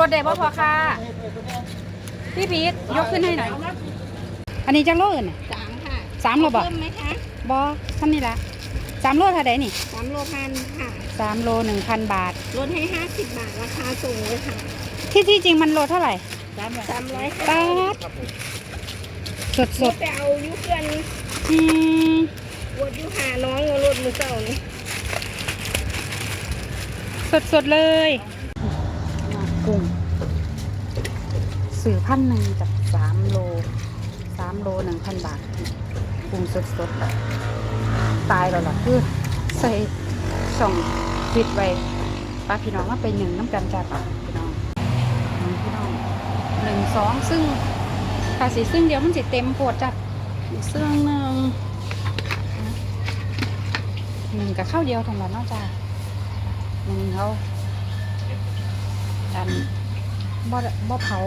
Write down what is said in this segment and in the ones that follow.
รถได้บ่พอค่ะพี่พีทยกขึ้นให้หน่อย อันนี้จะโลอื่นน่ะสามค่ะสามโลบ่เพิ่มไหมคะบอท่านนี่ละสามโลเท่าไดนี่สามโลพันค่ะสามโลหนึ่งพันบาท ลดให้ห้าสิบบาทราคาส่งเลยค่ะที่ที่จริงมันโลเท่าไหร่สามร้อยป๊าดสดสดไปเอายุเกินๆอืมวดยุหาน้องเอารถมือเก่านี่สดสดๆเลย กุ้ง สื่อพันหนึ่งจากสามโลสามโลหนึ่งพันบาทกุ้งสดสดๆตายแล้วล่ะคือใส่ช่องฟิตไว้ป้าพี่น้องว่าเป็นหนึ่งน้ำกันจ้าป้าพี่น้องหนึ่งพี่น้องหนึ่งสองซึ่งถ้าสีซึ่งเดียวมันจะเต็มโพดจ้ะอีกซึ่งหนึ่งหนึ่งกับข้าวเดียวทำละเนอกจ้าหนึ่งเขา ดันบ่บ่เผา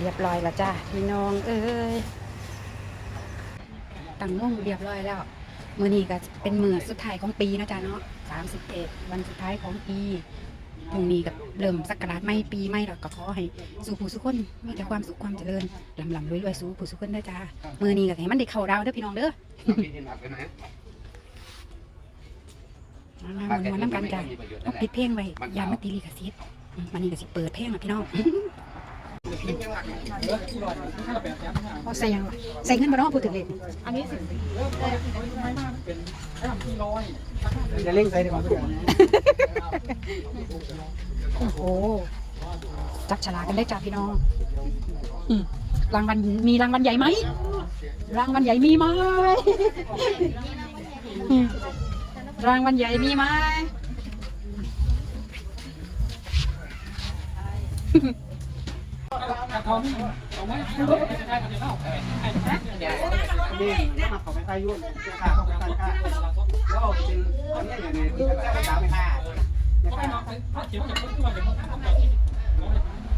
เรียบร้อยแล้วจ้าพี่น้องเอ้ยตั้งวงเรียบร้อยแล้วมือนี้ก็เป็นมือสุดท้ายของปีนะจ๊ะเนาะสามสิบเอ็ดวันสุดท้ายของปี พรุ่งนี้กับเริ่มสักการะไม่ปีไม่หรอกก็ขอให้สู่ผู้สุขคนมีแต่ความสุขความเจริญลำลำรวยรวยสู่ผู้สุขคนได้อจ้ามือนี้ก็ให้มันได้เข้าดาวเด้อพี่น้องเด้อมามาวนๆน้ำกันจ้าต้องปิดเพลงไว้อยามาตีลีกสิทธิ์อืมมันนี่ก็สิเปิดเพลงนะพี่น้อง เอาใส่ยังวะใส่เงินบ่เนาะพูดถึงเลยจะเล่งใส่ในความสุขโอ้โหจับฉลากกันได้จ้าพี่น้องรางวัลมีรางวัลใหญ่ไหมรางวัลใหญ่มีไหมอืมรางวัลใหญ่มีไหม นี่มาของไทยยุ่นค่ะของการค่ะแล้วเป็นอันนี้อย่างไงที่จะไปสามไปห้า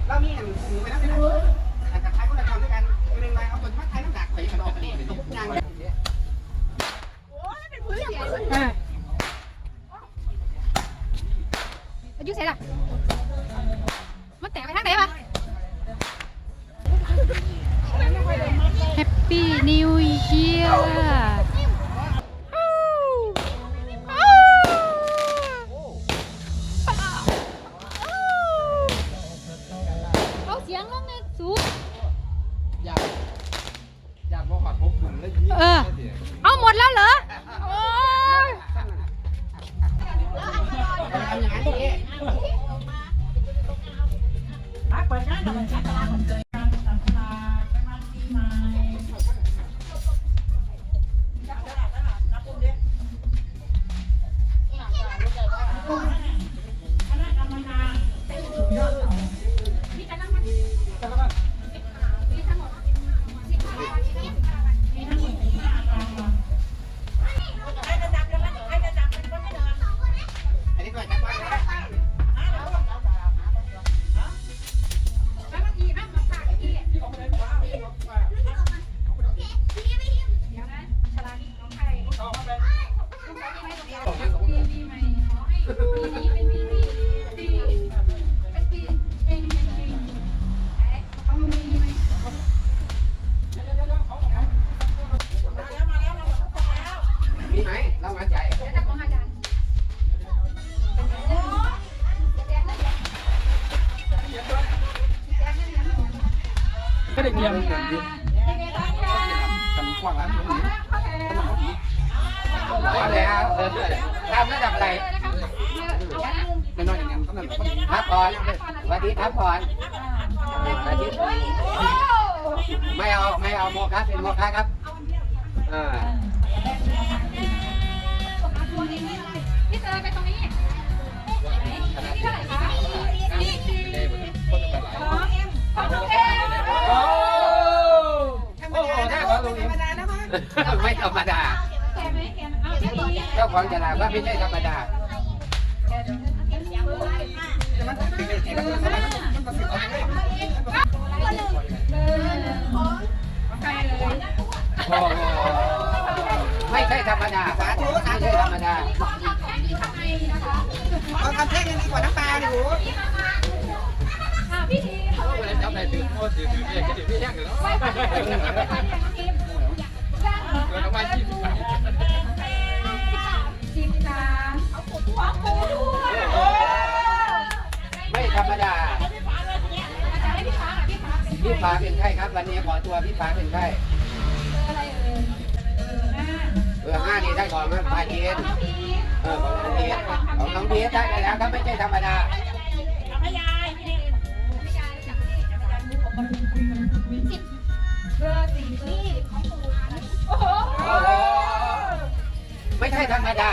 แล้วมีอย่างหนูไปนั่งไปนั่งแต่กับไทยก็จะทำด้วยกันหนึ่งใบเอาคนมาไทยน้ำหนักไปมันออกนี่ตกยางอ่าอายุเท่าไหร่มันแตกไปทางไหนวะ Happy New Year เอาเสียงลงเลยสูอยากอยากบอกขอทบถุงเลยเออ เอาหมดแล้วเหรอ โอ้ยทำอย่างนั้นดิอัน ก็ได้เตรียมกันอยู่กันกว้างร้านอยู่นี่มาแล้วเออทำระดับอะไรไม่น้อยอย่างนั้นเท่านั้นพอดีทับก่อนสวัสดีทับก่อนสวัสดีไม่เอาไม่เอาโมฆะเป็นโมฆะครับอ่า ไม่ธรรมดาแกไหมแกเอาแค่นี้เจ้าของตลาดว่าไม่ใช่ธรรมดามันติดเลยมันติดเลยมันติดเลยใครเลยโอ้โหไม่ใช่ธรรมดาสาธุไม่ใช่ธรรมดาเอาคำแท่งยังดีกว่าน้ำปลาดิโหจำได้ถึงโอ้ถือถือเองก็ถือพี่แห้งเลยเนาะ ฟ้าเป็นไข้ครับ วันนี้ขอตัวพี่ฟ้าเป็นไข้เบอร์ห้านี่ได้ของนะพาเย็นเออของน้องเบียของน้องเบียได้ไปแล้วครับไม่ใช่ธรรมดาโอ้โหไม่ใช่ธรรมดา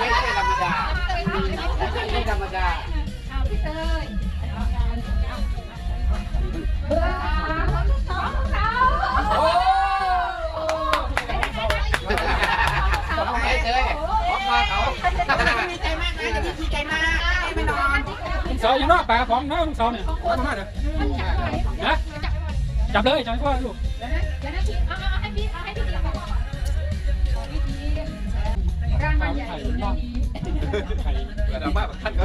ไม่ใช่ธรรมดาไม่ใช่ธรรมดาโอ้ไอ้เจ้ย สาวอยู่นอกป่าของน้าลุงสาวเนี่ยโอ้ทำไมเนี่ยนะจับเลยจับพ่อลูกไข่ไข่ไข่เกิดมาแบบท่านก็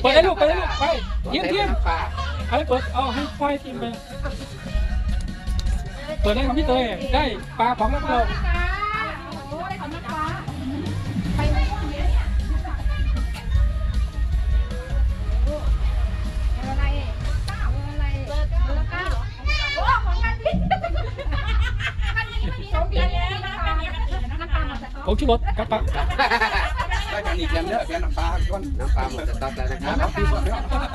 เข้ามาไปเลยลูกไปเลยลูกไปเยี่ยมเยี่ยมป่าให้เปิดเอาให้ไฟทีมไปเปิดได้ของพี่เตยได้ปลาของแล้วเราผมชูรสกับปลาได้ กันอีกแล้วเนี่ยแกน้ำปลาก้อนน้ำปลาหมดสต๊อกแล้วนะครับ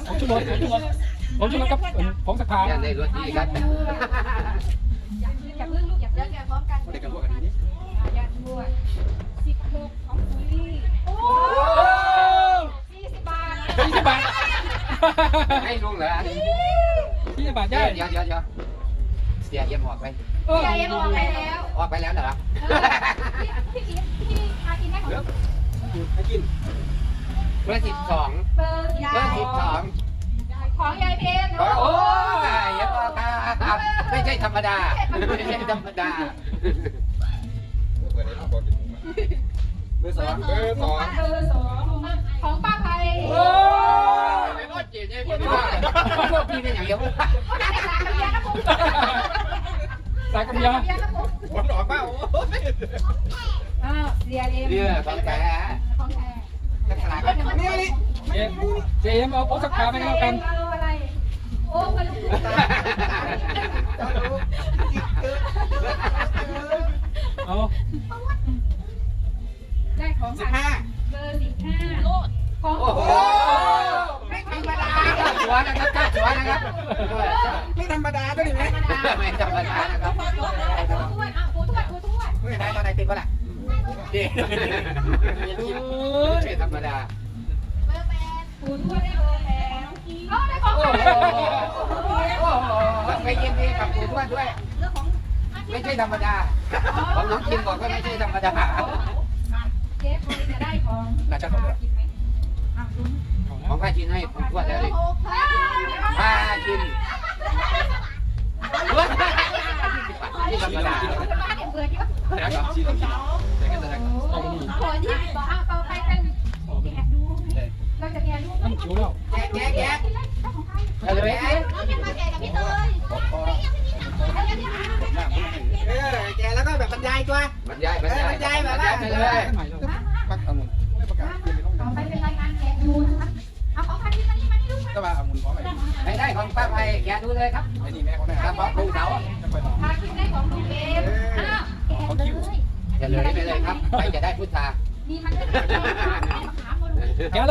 ผมชูรสผมชูรสผมชูรสกับผมสักพาอย่าได้รถดีครับได้กันพวกกันนี้ยี่สิบบาทให้ลุงเหรอยี่สิบบาทเดี๋ได้ยวเดี๋ยวเดี๋ยวเสียเยี่ยมออกไปเออออกไปแล้วเหรอ ให้กินเบอร์สิบสองเบอร์สิบสองของยายเพนโอ้โหเยี่ยมออกครับไม่ใช่ธรรมดา ไม่ใช่ธรรมดาเปิดได้รอบก่อนเบอร์สองเบอร์สองเบอร์สองของป้าไพโอ้ยไม่รอดเจี๋ยเนี่ยพี่ว่าพวกพี่เป็นอย่างเดียว สายกัญญาผลออกเปล่าอ้าวเรียเอ็มเรือของแกของแท้ขนาดนั้นนี่นี่เอ็มเจมเอาผมสักพาไปแล้วกันเอาอะไรโอ้มันเอาได้ของสิบห้าเบอร์สิบห้าของโอ้โหไม่ธรรมดา ชัวร์นะครับจ้าชัวร์นะครับไม่ธรรมดาด้วยไหมไม่ธรรมดานะครับทวดอะปูทวดปูทวดไม่ได้ตอนไหนติดวะล่ะดีไม่ธรรมดาปูทวดได้เบอร์แปดเอาได้ของโอ้ใครโหไปยินดีกับคุณทวดด้วย ไม่ใช่ธรรมดาของน้องคิมบอกว่าไม่ใช่ธรรมดาเจ๊คอยจะได้ของน่าจะของเกินไหมอะลุ้น ของพาชินให้คุณทวดแล้วเลยพาชินที่ธรรมดาบ้านเด็กเบื่อที่ว่าแล้วก็ชีสชีสแต่ก็จะได้เอาไปนี่ขอที่บอกอะต่อไป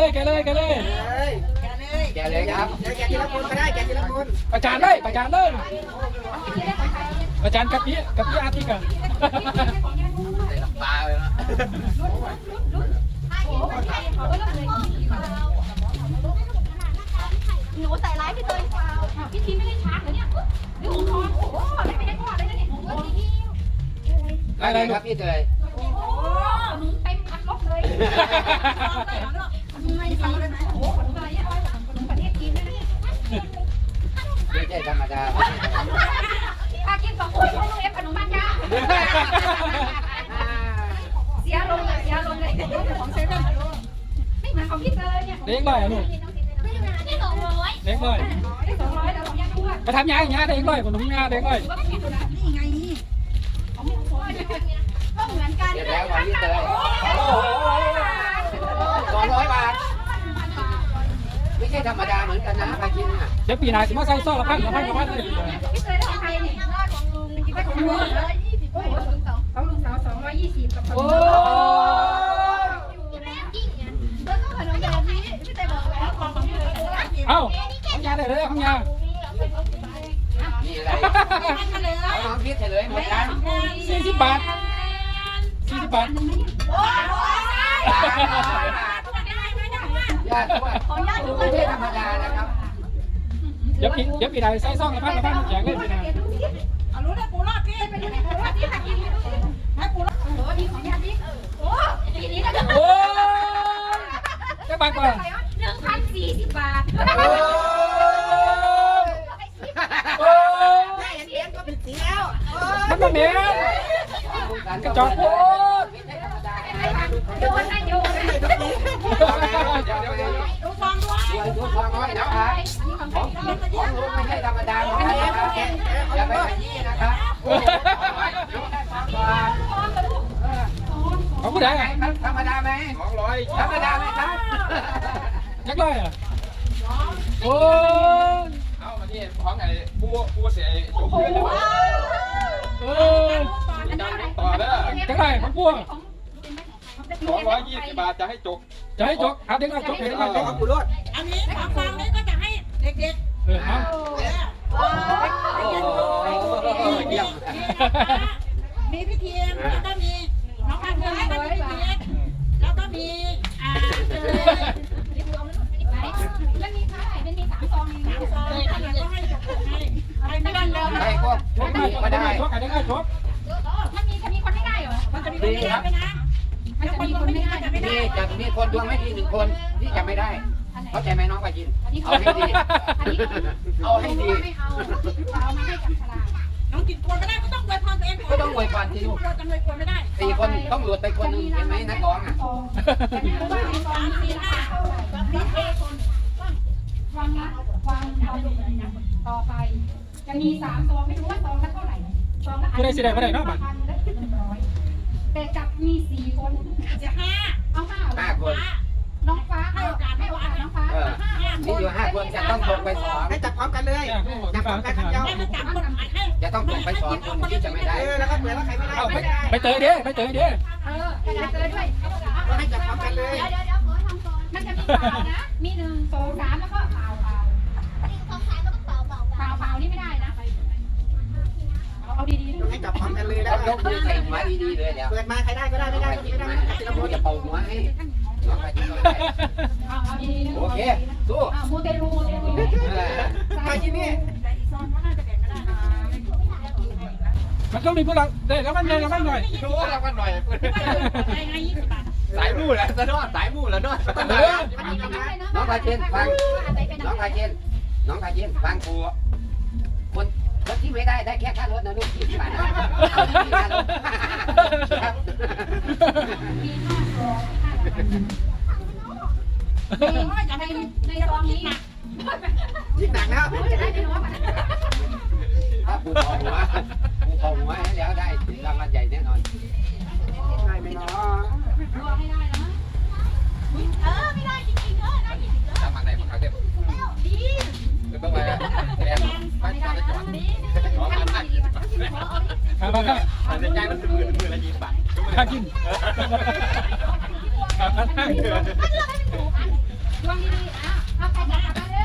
เลยแกเลยแกเลย แกะเลยครับแกทีละคนก็ได้แกทีละคนประจานเลยประจานเลยประจานกับพี่กับพี่อาร์ติกันใส่ลำปลาเลยนะหนูใส่ร้ายพี่เตยเปล่าพี่ทีไม่ได้ชาร์จเหรอเนี่ยหรือของทอโอ้โหไม่ได้ทอดเลยเนี่ยโอ้โหได้เลยครับพี่เตยโอ้โหหนูเต็มอัดลบเลย ถ้ากินสองคนก็ต้องเอฟขนมปังยาเสียลงเลยเสียลงเลยของเซเว่นไม่เหมือนของพี่เตยเนี่ยเด็กร้อยอะลูกนี่สองร้อยเด็กร้อยได้สองร้อยแต่ของยาด้วยไปทำยาอย่างเงี้ยเด็กร้อยคนหนุ่มยาเด็กร้อยก็ไม่ผิดนะนี่ไงนี่ของพี่สองร้อยก็เหมือนกันเดี๋ยวแล้ววันนี้เลยโอ้โหสองร้อยบาท ไม่ธรรมดาเหมือนกันนะปลากินอะเดี๋ยวปีหน้าสิมาใส่ซองละพันละพันละพันเลยพี่เตยได้ของใครนี่ยได้ของลุงได้ของลุงร้อยยี่สิบโอ้โหของลุงสาวสองร้อยยี่สิบกับของโอ้ลุงแล้วก็ขนมแบบนี้พี่เตยบอกแล้วของของพี่เตยเอ้าของยาได้เลยของยานี่อะไรเอาน้องพีชเฉลยหมดกันสี่สิบบาทสี่สิบบาท ญาตด้วยไม่ใช่ธรรมดานะครับ เดี๋ยวพี่เดี๋ยวพี่ใดใส่ซองกับพันกับพันแจกเลยพี่น้าเอารู้ได้ปูรอดพี่ไปดูในปูรอดที่ตะกี้ให้ปูรอดโอ้โหดีของยาดิโอ้ทีนี้ก็จะ โอ้จะบาทกว่า หนึ่งพันสี่สิบบาท โอ้มันมาเหม็นกระจอกโคตร ไม่ใช่ธรรมดา โยนนะโยนนะ ดูฟองด้วยดูฟองน้อยนะครับของของลุงไม่ใช่ธรรมดาของนะครับอย่าไปขยี้นะครับ ของผู้ใด ไหนอะครับธรรมดาไหมสองร้อยธรรมดาไหมครับยักษ์ร้อยอะโอ้ยเอามาที่ของไอ้ปูปูเสียจบเพื่อนเออต่อแล้วยักษ์ร้อยของพวกสองร้อยยี่สิบบาทจะให้จกจะให้จกเอาเด็กน้อยจกเด็กน้อยจกปูรถอันนี้ของฟังนี้ก็จะให้เด็กเออเอาโอ้โหเยี่ยมๆมีพิธีแล้วก็มีน้องพันธุ์แล้วก็มีพิธีแล้วก็มีอ่าเจอ แล้วมีค่า ไหนเป็นมีสามซองเองนะซอยท่านก็ให้ให้ใครไม่ได้เลยใครก็โชคดีก็ได้จกเด็กน้อยจกมันมีจะมีคนไม่ได้เหรอมีคนไม่ได้ไปนะมันจะมีคนไม่ได้จะไม่ได้จะมีคนดวงไม่ดีหนึ่งคนที่จะไม่ได้ เข้าใจไหมน้องปาจิน เอาให้ดี เอาให้ดีไม่เอาเอามาให้จับฉลา น้องกินกวนไม่ได้ก็ต้องอวยพรตัวเองก็ต้องอวยพรสิลูก เราจะอวยพรไม่ได้สี่คนต้องหลุดไปคนหนึ่งเห็นไหมนักร้องอะเพราะว่ามีสามสี่ห้ามีเอคนฟังนะฟังต่อไป จะมีสามซองไม่รู้ว่าซองละเท่าไหร่ซองละผู้ใดสิได้ผู้ใดเนาะบัดแต่จับมีสี่คนจะห้าเอาห้าห้าคน น้องฟ้าให้โอกาสให้โอกาสน้องฟ้าเออมีอยู่ห้าคนจะต้องส่งไปสองให้จับพร้อมกันเลยเนี่ยผู้ที่ฟังกันให้มันจับคนหมายให้จะต้องส่งไปสองคนที่จะไม่ได้เออแล้วก็เหมือนว่าใครไม่ได้เอาไปไม่ได้ไปเตยเด้ไปเตยเด้เออไปเจอด้วยก็ให้จับพร้อมกันเลยเดี๋ยวเดี๋ยวเดี๋ยวขอทำก่อนมันจะมีเปล่านะมีหนึ่งสองสามแล้วก็เปล่าเปล่าเปล่าเปล่านี่ไม่ได้นะเอาเอาดีๆต้องให้จับพร้อมกันเลยแล้แล้ววยกมือใส่หัวดีๆเลยเดี๋ยวเปิดมาใครได้ก็ได้ไม่ได้ก็ไม่ได้ไม่ได้เราจะเป่าหัวให้ น้องปาจินก็ได้เอาเอาดีๆนะโอเคสู้อ่ามูเตลูมูเตลูเออไปที่นี่มันต้องมีพวกเราได้แล้วมันใหญ่แล้วมันหน่อยดูแล้วกันหน่อยไปไงยี่สิบบาทสายมู่แล้วซะเนาะสายมู่แล้วเนาะน้องพาเจนฟังน้องพาเจนน้องพาเจนฟังครูคนคนที่ไม่ได้ได้แค่ค่ารถนะลูกยี่สิบบาทนะเอาที่ค่ารถครับมีห้าซองห้า ในในในซองนี้ยิ่งหนักแล้วจะได้ไม่น้อยกว่าถ้าปูเป่าหัวปูเป่าหัวให้แล้วได้รางวัลใหญ่แน่นอนได้ไหมเนาะรอให้ได้นะทำอะได้จรมาครับเด็กเป็นประมาณแอนไปจอดจอดสองพันห้าสิบบาทครับครับครับแต่ใจมันเป็นหมื่นหมื่นละยี่สิบบาทค่ากิน ครับครับดวงดีๆอะเอาใครจะจับมาเลย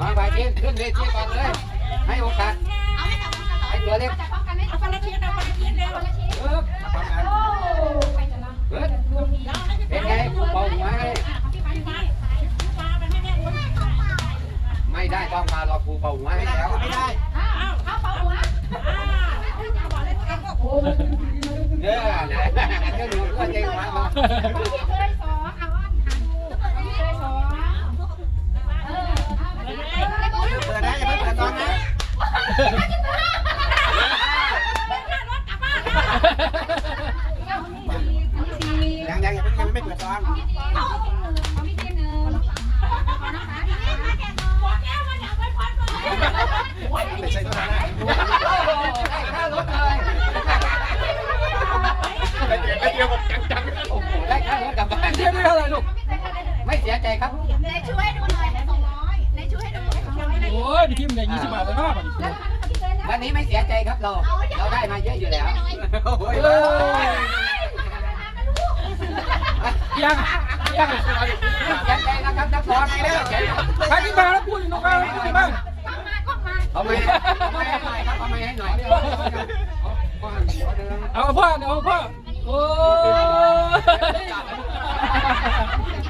น้องพาเจนขึ้นเวทีก่อนเลย ให้โอกาสให้ตัวเล็กจับพร้อมกันไหมเอาคนละชิ้นเอาคนละชิ้นเร็วคนละชิ้นเออโอ้ใครจะรับเฮ้ยดวงดีเราให้พี่เป็นไงปูเป่าหัวให้พี่ไปไปฟ้าไปให้แม่คนไม่ได้ต้องมาเราปูเป่าหัวให้แล้วไม่ได้อ้าวเอาเป่าหัวโอ้เออนะก็หนูก็ใจมามาพี่เคยสอนเอาว่าหาดูพี่เคยสอนเออเอาไปเลย เปิดนะอย่าเพิ่งเปิดตอนนะ เยังยังยังยังไม่เปิดซอง เอาพี่ทีหนึ่งขอน้ำตาล ไม่ใช่ตัวนั้นได้ค่ารถเลยไอ้เดียวไอ้เดียวผมจังจังโอ้โหได้ค่ารถกลับบ้านเทียบได้เท่าไหร่ลูกไม่เสียใจครับในช่วยดูหน่อยสองร้อยในช่วยดูโอ้ยพี่ทิมได้ยี่สิบบาทแล้วเนาะบัดนี้วันนี้ไม่เสียใจครับเรา เราได้มาเยอะอยู่แล้วโอ้ยเอ้ยยังยังเสียใจนะครับนักบอลไม่ได้เสียใจใครที่มาแล้วพูดอีกน้องก้าวพูดอีกบ้าง เอาไปเอาไปให้หน่อยครับเอาไปให้หน่อยเอาพ่อเอาพ่อโอ้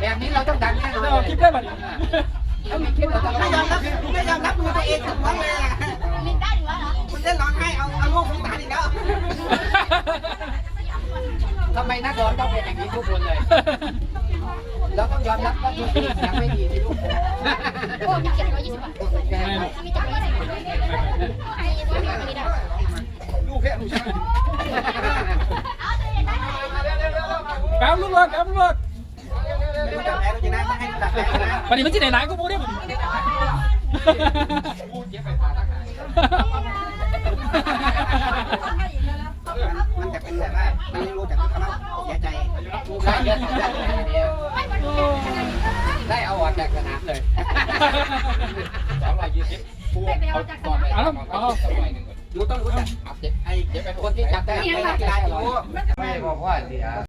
แบบนี้เราต้องดังแน่นอนเอาคลิปได้บัดถ้ามีคลิปเราต้องไม่ยอมรับไม่ยอมรับมือตัวเองถึงวันเลยอะลินได้หรือวะเหรอคุณเล่นร้องไห้เอาเอาลูกงสาอีกแล้วทำไมนักร้องต้องเป็นอย่างนี้ทุกคนเลย เราต้องยอมรับว่าตัวเองยังไม่ดีในลูกผมโอ้มีเจ็ดร้อยยี่สิบบาทมีเจ็ดร้อยยี่สิบบาทให้ตัวนี้ไม่ได้ลูกแค่ลูกชายกำลูกรถกำลูกรถไม่รู้จักแพ้รู้จักนะให้รู้จักแพ้นะบัดนี้มันที่ไหนหลายก็พูดได้บัดนี้พูดเย็บไปพาทหารมันจะเป็นแบบว่ามันรู้จักคำว่าเสียใจ ได้เยอะได้เดีย วได้เอาออกจากสนามเลยสองร้อยยี่สิบพูดเอาก่อนไปเอาเอาสองร้อยหนึ่งก่อนรู้ต้องรู้จักเอาเจ็บไอ้เจ็บไปคนที่จับได้ไม่ได้ได้หรอกไม่บอกว่าเสีย